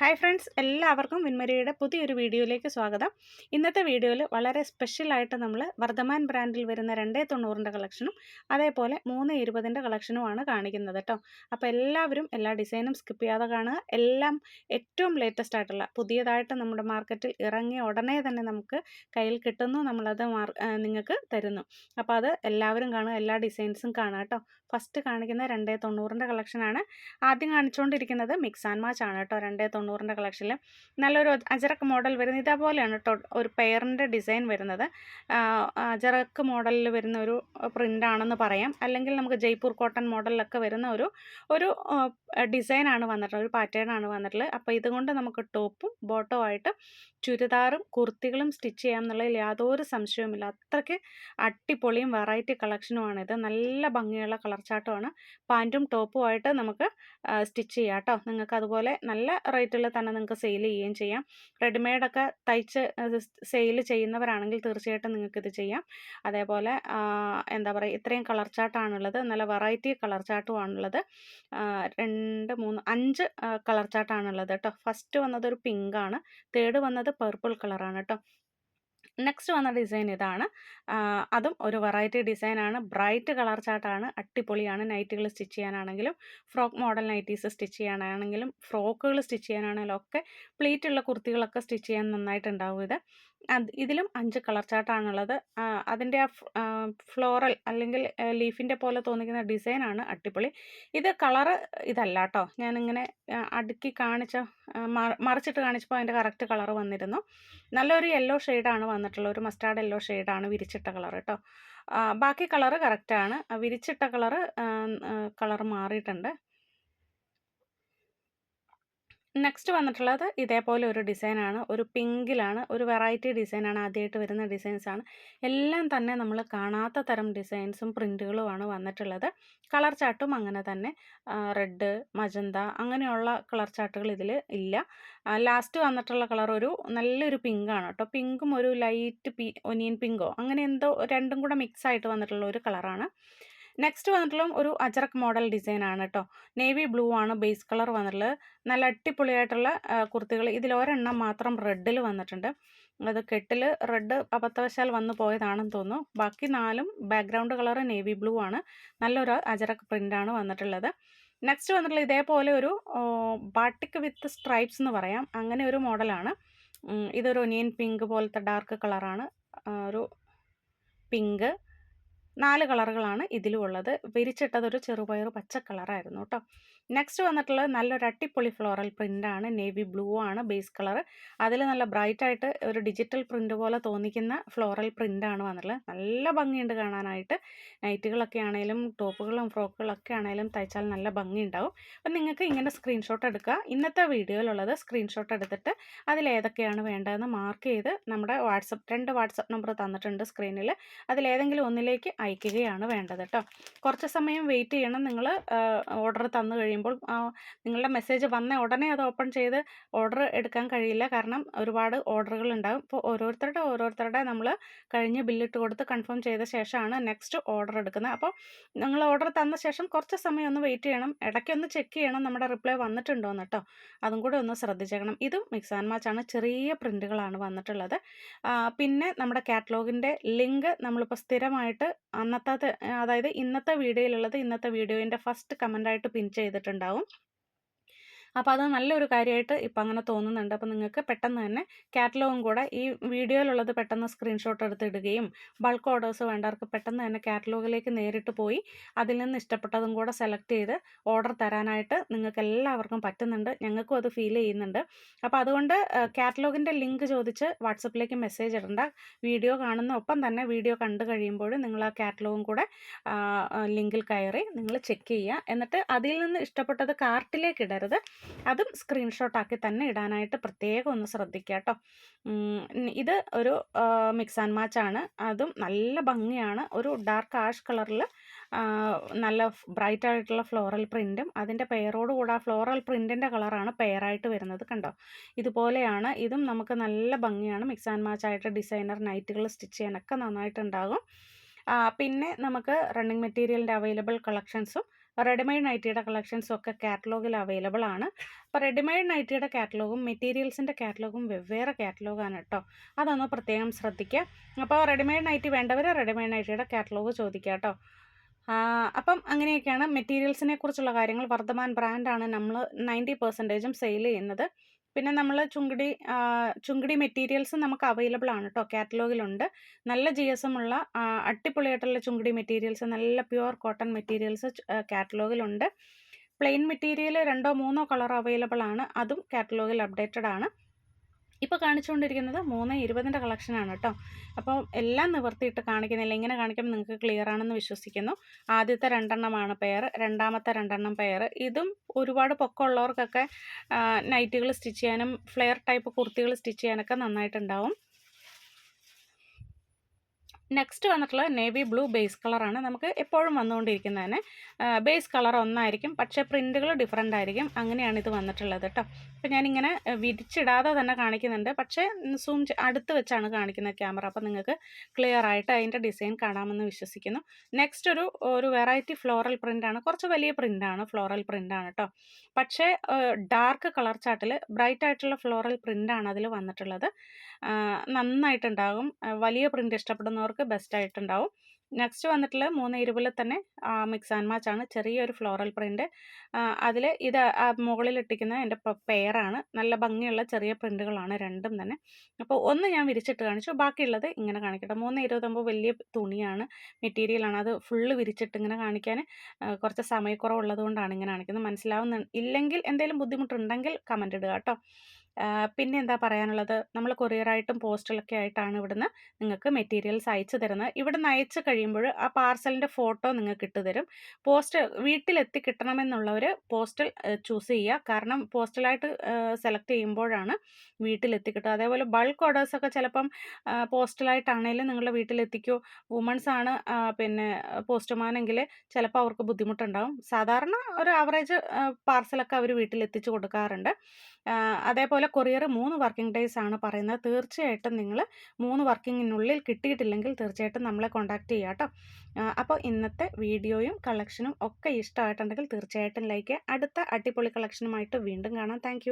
Hi friends എല്ലാവർക്കും വിൻമരിയുടെ പുതിയൊരു വീഡിയോയിലേക്ക് സ്വാഗതം. ഇന്നത്തെ വീഡിയോയിൽ വളരെ സ്പെഷ്യലായിട്ട് നമ്മൾ വർദ്ധമാൻ ബ്രാൻഡിൽ വരുന്ന രണ്ടേ തൊണ്ണൂറിന്റെ കളക്ഷനും അതേപോലെ മൂന്ന് ഇരുപതിന്റെ കളക്ഷനുമാണ് കാണിക്കുന്നത് കേട്ടോ. അപ്പോൾ എല്ലാവരും എല്ലാ ഡിസൈനും സ്കിപ്പ് ചെയ്യാതെ കാണുക. എല്ലാം ഏറ്റവും ലേറ്റസ്റ്റ് ആയിട്ടുള്ള പുതിയതായിട്ട് നമ്മുടെ മാർക്കറ്റിൽ ഇറങ്ങിയ ഉടനെ തന്നെ നമുക്ക് കയ്യിൽ കിട്ടുന്നു നമ്മളത് നിങ്ങൾക്ക് തരുന്നു. അപ്പോൾ അത് എല്ലാവരും കാണുക എല്ലാ ഡിസൈൻസും കാണുക കേട്ടോ. ഫസ്റ്റ് കാണിക്കുന്ന രണ്ടേ തൊണ്ണൂറിന്റെ കളക്ഷനാണ്. ആദ്യം കാണിച്ചുകൊണ്ടിരിക്കുന്നത് മിക്സ് ആൻഡ് മാച്ച് ആണ് കേട്ടോ രണ്ടേ തൊണ്ണൂറിന്റെ കളക്ഷനിൽ നല്ലൊരു അജറക്ക് മോഡൽ വരുന്ന ഇതേപോലെയാണ് കേട്ടോ ഒരു പെയറിന്റെ ഡിസൈൻ വരുന്നത്. അജറക്ക് മോഡലിൽ വരുന്ന ഒരു പ്രിന്റ് ആണെന്ന് പറയാം. അല്ലെങ്കിൽ നമുക്ക് ജയ്പൂർ കോട്ടൺ മോഡലിലൊക്കെ വരുന്ന ഒരു ഒരു ഡിസൈനാണ് വന്നിട്ടുള്ളത്. ഒരു പാറ്റേൺ ആണ് വന്നിട്ടുള്ളത്. അപ്പോൾ ഇതുകൊണ്ട് നമുക്ക് ടോപ്പും ബോട്ടവും ആയിട്ട് ചുരിദാറും കുർത്തികളും സ്റ്റിച്ച് ചെയ്യാം എന്നുള്ളതിൽ യാതൊരു സംശയവുമില്ല അത്രയ്ക്ക് അടിപൊളിയും വെറൈറ്റി കളക്ഷനുമാണിത് നല്ല ഭംഗിയുള്ള കളർ ചാട്ടമാണ് പാന്റും ടോപ്പുമായിട്ട് നമുക്ക് സ്റ്റിച്ച് ചെയ്യാം കേട്ടോ നിങ്ങൾക്ക് അതുപോലെ നല്ല റേറ്റിൽ തന്നെ നിങ്ങൾക്ക് സെയിൽ ചെയ്യുകയും ചെയ്യാം. റെഡിമെയ്ഡൊക്കെ തയ്ച്ച് സെയിൽ ചെയ്യുന്നവരാണെങ്കിൽ തീർച്ചയായിട്ടും നിങ്ങൾക്ക് ഇത് ചെയ്യാം. അതേപോലെ എന്താ പറയുക ഇത്രയും കളർ ചാർട്ടാണുള്ളത് നല്ല വെറൈറ്റി കളർ ചാർട്ടുമാണുള്ളത് രണ്ട് മൂന്ന് അഞ്ച് കളർ ചാർട്ടാണുള്ളത് കേട്ടോ ഫസ്റ്റ് വന്നത് ഒരു പിങ്കാണ് തേർഡ് വന്നത് പർപ്പിൾ കളറാണ് കേട്ടോ നെക്സ്റ്റ് വന്ന ഡിസൈൻ ഇതാണ്. അതും ഒരു വെറൈറ്റി ഡിസൈനാണ്. ബ്രൈറ്റ് കളർ ചാർട്ടാണ്. അടിപൊളിയാണ്. നൈറ്റുകൾ സ്റ്റിച്ച് ചെയ്യാനാണെങ്കിലും ഫ്രോക്ക് മോഡൽ നൈറ്റീസ് സ്റ്റിച്ച് ചെയ്യാനാണെങ്കിലും ഫ്രോക്കുകൾ സ്റ്റിച്ച് ചെയ്യാനാണെങ്കിലും ഒക്കെ പ്ലീറ്റുള്ള കുർത്തികളൊക്കെ സ്റ്റിച്ച് ചെയ്യാൻ നന്നായിട്ടുണ്ടാവും ഇത്. ഇതിലും അഞ്ച് കളർ ചാർട്ടാണുള്ളത്. അതിന്റെ ആ ഫ്ലോറൽ അല്ലെങ്കിൽ ലീഫിന്റെ പോലെ തോന്നിക്കുന്ന ഡിസൈനാണ് അടിപൊളി. ഇത് കളറ് ഇതല്ല കേട്ടോ ഞാനിങ്ങനെ അടുക്കി കാണിച്ച മറിച്ചിട്ട് കാണിച്ചപ്പോൾ അതിന്റെ കറക്റ്റ് കളർ വന്നിരുന്നു. നല്ലൊരു യെല്ലോ ഷെയ്ഡാണ് വന്നിട്ടുള്ളത് ഒരു മസ്റ്റാർഡ് യെല്ലോ ഷെയ്ഡാണ് വിരിച്ചിട്ട കളർ കേട്ടോ ബാക്കി കളറ് കറക്റ്റാണ്. വിരിച്ചിട്ട കളറ് കളർ മാറിയിട്ടുണ്ട്. നെക്സ്റ്റ് വന്നിട്ടുള്ളത് ഇതേപോലെ ഒരു ഡിസൈനാണ് ഒരു പിങ്കിലാണ്. ഒരു വെറൈറ്റി ഡിസൈനാണ് ആദ്യമായിട്ട് വരുന്ന ഡിസൈൻസാണ് എല്ലാം തന്നെ നമ്മൾ കാണാത്ത തരം ഡിസൈൻസും പ്രിന്റുകളുമാണ് വന്നിട്ടുള്ളത്. കളർ ചാട്ടും അങ്ങനെ തന്നെ. റെഡ് മജന്ത അങ്ങനെയുള്ള കളർ ചാട്ടുകൾ ഇതിൽ ഇല്ല. ലാസ്റ്റ് വന്നിട്ടുള്ള കളർ ഒരു നല്ലൊരു പിങ്കാണ് കേട്ടോ. പിങ്കും ഒരു ലൈറ്റ് പി ഒനിയൻ പിങ്കോ അങ്ങനെ എന്തോ രണ്ടും കൂടെ മിക്സ് ആയിട്ട് വന്നിട്ടുള്ള ഒരു കളറാണ് നെക്സ്റ്റ് വന്നിട്ടുള്ള ഒരു അജറക് മോഡൽ ഡിസൈൻ ആണ് കേട്ടോ നേവി ബ്ലൂ ആണ് ബേസ് കളർ വന്നിട്ടുള്ളത്. നല്ല അടിപൊളിയായിട്ടുള്ള കുർത്തികൾ. ഇതിൽ ഒരെണ്ണം മാത്രം റെഡിൽ വന്നിട്ടുണ്ട്. അത് കെട്ടിൽ റെഡ് അബദ്ധവശാൽ വന്നു പോയതാണെന്ന് തോന്നുന്നു. ബാക്കി നാലും ബാക്ക്ഗ്രൗണ്ട് കളർ നേവി ബ്ലൂ ആണ്. നല്ലൊരു അജറക് പ്രിന്റാണ് വന്നിട്ടുള്ളത്. നെക്സ്റ്റ് വന്നിട്ടുള്ള ഇതേപോലെ ഒരു ബാട്ടിക് വിത്ത് സ്ട്രൈപ്സ് എന്ന് പറയാം. അങ്ങനെ ഒരു മോഡലാണ് ഇതൊരു ഒനിയൻ പിങ്ക് പോലത്തെ ഡാർക്ക് കളറാണ് ഒരു പിങ്ക് നാല് കളറുകളാണ് ഇതിലുള്ളത്. ഉള്ളത് വിരിച്ചിട്ടത് ചെറുപയർ പച്ച കളറായിരുന്നു കേട്ടോ. നെക്സ്റ്റ് വന്നിട്ടുള്ളത് നല്ലൊരു അട്ടിപ്പൊളി ഫ്ലോറൽ പ്രിന്റാണ് നേവി ബ്ലൂ ആണ് ബേസ് കളർ അതിൽ നല്ല ബ്രൈറ്റ് ആയിട്ട് ഒരു ഡിജിറ്റൽ പ്രിന്റ് പോലെ തോന്നിക്കുന്ന ഫ്ലോറൽ പ്രിന്റാണ് വന്നിട്ടുള്ളത്. നല്ല ഭംഗിയുണ്ട് കാണാനായിട്ട്. നൈറ്റുകളൊക്കെ ആണെങ്കിലും ടോപ്പുകളും ഫ്രോക്കുകളൊക്കെ ആണെങ്കിലും തയ്ച്ചാൽ നല്ല ഭംഗിയുണ്ടാവും. അപ്പം നിങ്ങൾക്ക് ഇങ്ങനെ സ്ക്രീൻഷോട്ട് എടുക്കുക ഇന്നത്തെ വീഡിയോയിലുള്ളത് സ്ക്രീൻഷോട്ട് എടുത്തിട്ട് അതിലേതൊക്കെയാണ് വേണ്ടതെന്ന് മാർക്ക് ചെയ്ത് നമ്മുടെ വാട്സപ്പ് രണ്ട് വാട്സപ്പ് നമ്പർ തന്നിട്ടുണ്ട് സ്ക്രീനിൽ അതിലേതെങ്കിലും ഒന്നിലേക്ക് അയക്കുകയാണ് വേണ്ടത് കേട്ടോ. കുറച്ച് സമയം വെയിറ്റ് ചെയ്യണം. നിങ്ങൾ ഓർഡർ തന്നു കഴിയുമ്പോൾ ആ, നിങ്ങളുടെ മെസ്സേജ് വന്ന ഉടനെ അത് ഓപ്പൺ ചെയ്ത് ഓർഡർ എടുക്കാൻ കഴിയില്ല. കാരണം ഒരുപാട് ഓർഡറുകൾ ഉണ്ടാകും അപ്പോൾ ഓരോരുത്തരുടെ ഓരോരുത്തരുടെ നമ്മൾ കഴിഞ്ഞ് ബില്ലിട്ട് കൊടുത്ത് കൺഫേം ചെയ്ത ശേഷമാണ് നെക്സ്റ്റ് ഓർഡർ എടുക്കുന്നത്. അപ്പോൾ നിങ്ങൾ ഓർഡർ തന്ന ശേഷം കുറച്ച് സമയം ഒന്ന് വെയിറ്റ് ചെയ്യണം. ഇടയ്ക്കൊന്ന് ചെക്ക് ചെയ്യണം. നമ്മുടെ റിപ്ലൈ വന്നിട്ടുണ്ടോ എന്ന് കേട്ടോ. അതും കൂടെ ഒന്ന് ശ്രദ്ധിച്ചേക്കണം. ഇതും മിക്സ് ആൻഡ് മാച്ച് ആണ്. ചെറിയ പ്രിന്റുകളാണ് വന്നിട്ടുള്ളത്. പിന്നെ നമ്മുടെ കാറ്റലോഗിന്റെ ലിങ്ക് നമ്മളിപ്പോൾ സ്ഥിരമായിട്ട് അന്നത്തെ അതായത് ഇന്നത്തെ വീഡിയോയിലുള്ളത് ഇന്നത്തെ വീഡിയോയിന്റെ ഫസ്റ്റ് കമന്റായിട്ട് പിൻ ചെയ്തിട്ടുണ്ടാവും അപ്പോൾ അത് നല്ലൊരു കാര്യമായിട്ട് ഇപ്പം അങ്ങനെ തോന്നുന്നുണ്ട്. അപ്പോൾ നിങ്ങൾക്ക് പെട്ടെന്ന് തന്നെ കാറ്റലോഗും കൂടെ ഈ വീഡിയോയിലുള്ളത് പെട്ടെന്ന് സ്ക്രീൻഷോട്ട് എടുത്തിടുകയും ബൾക്ക് ഓർഡേഴ്സ് വേണ്ടവർക്ക് പെട്ടെന്ന് തന്നെ കാറ്റലോഗിലേക്ക് നേരിട്ട് പോയി അതിൽ നിന്ന് ഇഷ്ടപ്പെട്ടതും കൂടെ സെലക്ട് ചെയ്ത് ഓർഡർ തരാനായിട്ട് നിങ്ങൾക്ക് എല്ലാവർക്കും പറ്റുന്നുണ്ട്. ഞങ്ങൾക്കും അത് ഫീൽ ചെയ്യുന്നുണ്ട്. അപ്പോൾ അതുകൊണ്ട് കാറ്റലോഗിന്റെ ലിങ്ക് ചോദിച്ച് വാട്സപ്പിലേക്ക് മെസ്സേജ് ഇടണ്ട. വീഡിയോ കാണുന്ന ഒപ്പം തന്നെ വീഡിയോ കണ്ടു കഴിയുമ്പോൾ നിങ്ങൾ ആ കാറ്റലോഗും കൂടെ ലിങ്കിൽ കയറി നിങ്ങൾ ചെക്ക് ചെയ്യുക. എന്നിട്ട് അതിൽ നിന്ന് ഇഷ്ടപ്പെട്ടത് കാർട്ടിലേക്ക് ഇടരുത്. അതും സ്ക്രീൻഷോട്ടാക്കി തന്നെ ഇടാനായിട്ട് പ്രത്യേകം ഒന്ന് ശ്രദ്ധിക്കുക കേട്ടോ. ഇത് ഒരു മിക്സ് ആൻഡ് മാച്ച് ആണ്. അതും നല്ല ഭംഗിയാണ്. ഒരു ഡാർക്ക് ആഷ് കളറിൽ നല്ല ബ്രൈറ്റ് ആയിട്ടുള്ള ഫ്ലോറൽ പ്രിന്റും അതിന്റെ പെയറോട് കൂടെ ആ ഫ്ലോറൽ പ്രിന്റിന്റെ കളറാണ് പെയറായിട്ട് വരുന്നത് കണ്ടോ? ഇതുപോലെയാണ്. ഇതും നമുക്ക് നല്ല ഭംഗിയാണ്. മിക്സ് ആൻഡ് മാച്ച് ആയിട്ട് ഡിസൈനർ നൈറ്റുകൾ സ്റ്റിച്ച് ചെയ്യാനൊക്കെ നന്നായിട്ടുണ്ടാകും. പിന്നെ നമുക്ക് റണ്ണിങ് മെറ്റീരിയലിന്റെ അവൈലബിൾ കളക്ഷൻസും റെഡിമെയ്ഡ് നൈറ്റിയുടെ കളക്ഷൻസും ഒക്കെ കാറ്റലോഗിൽ അവൈലബിൾ ആണ്. അപ്പോൾ റെഡിമെയ്ഡ് നൈറ്റിയുടെ കാറ്റലോഗും മെറ്റീരിയൽസിന്റെ കാറ്റലോഗും വെവ്വേറെ കാറ്റലോഗാണ് കേട്ടോ അതൊന്ന് പ്രത്യേകം ശ്രദ്ധിക്കുക അപ്പോൾ റെഡിമെയ്ഡ് നൈറ്റി വേണ്ടവർ റെഡിമെയ്ഡ് നൈറ്റിയുടെ കാറ്റലോഗ് ചോദിക്കുക കേട്ടോ അപ്പം അങ്ങനെയൊക്കെയാണ്. മെറ്റീരിയൽസിനെ കുറിച്ചുള്ള കാര്യങ്ങൾ വർദ്ധമാൻ ബ്രാൻഡാണ് നമ്മൾ നയന്റി പെർസെന്റേജും സെയിൽ ചെയ്യുന്നത്. പിന്നെ നമ്മൾ ചുങ്കിടി ചുങ്കിടി മെറ്റീരിയൽസ് നമുക്ക് അവൈലബിൾ ആണ് കേട്ടോ കാറ്റലോഗിലുണ്ട്. നല്ല ജി എസ് എം ഉള്ള അടിപൊളിയായിട്ടുള്ള ചുങ്കിടി മെറ്റീരിയൽസ് നല്ല പ്യുവർ കോട്ടൺ മെറ്റീരിയൽസ് കാറ്റലോഗിലുണ്ട്. പ്ലെയിൻ മെറ്റീരിയൽ രണ്ടോ മൂന്നോ കളർ അവൈലബിൾ ആണ്. അതും കാറ്റലോഗിൽ അപ്ഡേറ്റഡ് ആണ്. ഇപ്പോൾ കാണിച്ചുകൊണ്ടിരിക്കുന്നത് മൂന്ന് ഇരുപതിന്റെ കളക്ഷനാണ് കേട്ടോ അപ്പോൾ എല്ലാം നിവർത്തിയിട്ട് കാണിക്കുന്നില്ല ഇങ്ങനെ കാണിക്കുമ്പോൾ നിങ്ങൾക്ക് ക്ലിയർ ആണെന്ന് വിശ്വസിക്കുന്നു. ആദ്യത്തെ രണ്ടെണ്ണമാണ് പെയർ രണ്ടാമത്തെ രണ്ടെണ്ണം പെയർ ഇതും ഒരുപാട് പൊക്കമുള്ളവർക്കൊക്കെ നൈറ്റുകൾ സ്റ്റിച്ച് ചെയ്യാനും ഫ്ലെയർ ടൈപ്പ് കുർത്തികൾ സ്റ്റിച്ച് ചെയ്യാനൊക്കെ നന്നായിട്ടുണ്ടാവും. നെക്സ്റ്റ് വന്നിട്ടുള്ള നേവി ബ്ലൂ ബേസ് കളറാണ് നമുക്ക് എപ്പോഴും വന്നുകൊണ്ടിരിക്കുന്നത് ബേസ് കളർ ഒന്നായിരിക്കും പക്ഷേ പ്രിന്റുകൾ ഡിഫറെന്റ് ആയിരിക്കും. അങ്ങനെയാണ് ഇത് വന്നിട്ടുള്ളത് കേട്ടോ അപ്പോൾ ഞാനിങ്ങനെ വിരിച്ചിടാതെ തന്നെ കാണിക്കുന്നുണ്ട്. പക്ഷേ സൂം അടുത്ത് വെച്ചാണ് കാണിക്കുന്നത് ക്യാമറ. അപ്പോൾ നിങ്ങൾക്ക് ക്ലിയർ ആയിട്ട് അതിന്റെ ഡിസൈൻ കാണാമെന്ന് വിശ്വസിക്കുന്നു. നെക്സ്റ്റ് ഒരു ഒരു വെറൈറ്റി ഫ്ലോറൽ പ്രിന്റാണ് കുറച്ച് വലിയ പ്രിന്റാണ് ഫ്ലോറൽ പ്രിന്റാണ് കേട്ടോ പക്ഷേ ഡാർക്ക് കളർ ചാട്ടിൽ ബ്രൈറ്റ് ആയിട്ടുള്ള ഫ്ലോറൽ പ്രിന്റാണ് അതിൽ വന്നിട്ടുള്ളത്. നന്നായിട്ടുണ്ടാകും. വലിയ പ്രിന്റ് ഇഷ്ടപ്പെടുന്നവർക്ക് ബെസ്റ്റ് ആയിട്ടുണ്ടാവും. നെക്സ്റ്റ് വന്നിട്ടുള്ള മൂന്ന് ഇരുപിൽ തന്നെ മിക്സ് ആൻഡ് മാച്ച് ആണ്. ചെറിയൊരു ഫ്ലോറൽ പ്രിന്റ് അതിൽ ഇത് മുകളിൽ ഇട്ടിക്കുന്ന എന്റെ പെയറാണ് നല്ല ഭംഗിയുള്ള ചെറിയ പ്രിന്റുകളാണ് രണ്ടും തന്നെ. അപ്പോൾ ഒന്ന് ഞാൻ വിരിച്ചിട്ട് കാണിച്ചു. ബാക്കിയുള്ളത് ഇങ്ങനെ കാണിക്കട്ടെ. മൂന്ന് ഇരുപതാകുമ്പോൾ വലിയ തുണിയാണ് മെറ്റീരിയലാണ് അത് ഫുള്ള് വിരിച്ചിട്ട് ഇങ്ങനെ കാണിക്കാൻ കുറച്ച് സമയക്കുറവുള്ളത് കൊണ്ടാണ് ഇങ്ങനെ കാണിക്കുന്നത്. മനസ്സിലാവുന്ന ഇല്ലെങ്കിൽ എന്തെങ്കിലും ബുദ്ധിമുട്ടുണ്ടെങ്കിൽ കമന്റ് ഇടുക കേട്ടോ. പിന്നെ എന്താ പറയാനുള്ളത്? നമ്മൾ കൊറിയറായിട്ടും പോസ്റ്റലൊക്കെ ആയിട്ടാണ് ഇവിടുന്ന് നിങ്ങൾക്ക് മെറ്റീരിയൽസ് അയച്ചു തരുന്നത്. ഇവിടുന്ന് അയച്ചു കഴിയുമ്പോൾ ആ പാർസലിന്റെ ഫോട്ടോ നിങ്ങൾക്ക് ഇട്ട് തരും. പോസ്റ്റ് വീട്ടിലെത്തി കിട്ടണമെന്നുള്ളവർ പോസ്റ്റൽ ചൂസ് ചെയ്യുക. കാരണം പോസ്റ്റലായിട്ട് സെലക്ട് ചെയ്യുമ്പോഴാണ് വീട്ടിലെത്തി കിട്ടുക. അതേപോലെ ബൾക്ക് ഓർഡേഴ്സൊക്കെ ചിലപ്പം പോസ്റ്റലായിട്ടാണെങ്കിലും നിങ്ങളുടെ വീട്ടിലെത്തിക്കോ. വുമൺസ് ആണ് പിന്നെ പോസ്റ്റ്മാനെങ്കിൽ ചിലപ്പോൾ അവർക്ക് ബുദ്ധിമുട്ടുണ്ടാവും. സാധാരണ ഒരു ആവറേജ് പാർസലൊക്കെ അവർ വീട്ടിലെത്തിച്ച് കൊടുക്കാറുണ്ട്. അതേപോലെ കൊറിയർ മൂന്ന് വർക്കിംഗ് ഡേയ്സ് ആണ് പറയുന്നത്. തീർച്ചയായിട്ടും നിങ്ങൾ മൂന്ന് വർക്കിങ്ങിനുള്ളിൽ കിട്ടിയിട്ടില്ലെങ്കിൽ തീർച്ചയായിട്ടും നമ്മളെ കോൺടാക്റ്റ് ചെയ്യുക കേട്ടോ. അപ്പോൾ ഇന്നത്തെ വീഡിയോയും കളക്ഷനും ഒക്കെ ഇഷ്ടമായിട്ടുണ്ടെങ്കിൽ തീർച്ചയായിട്ടും ലൈക്ക് അടുത്ത അടിപൊളി കളക്ഷനുമായിട്ട് വീണ്ടും കാണാം. താങ്ക്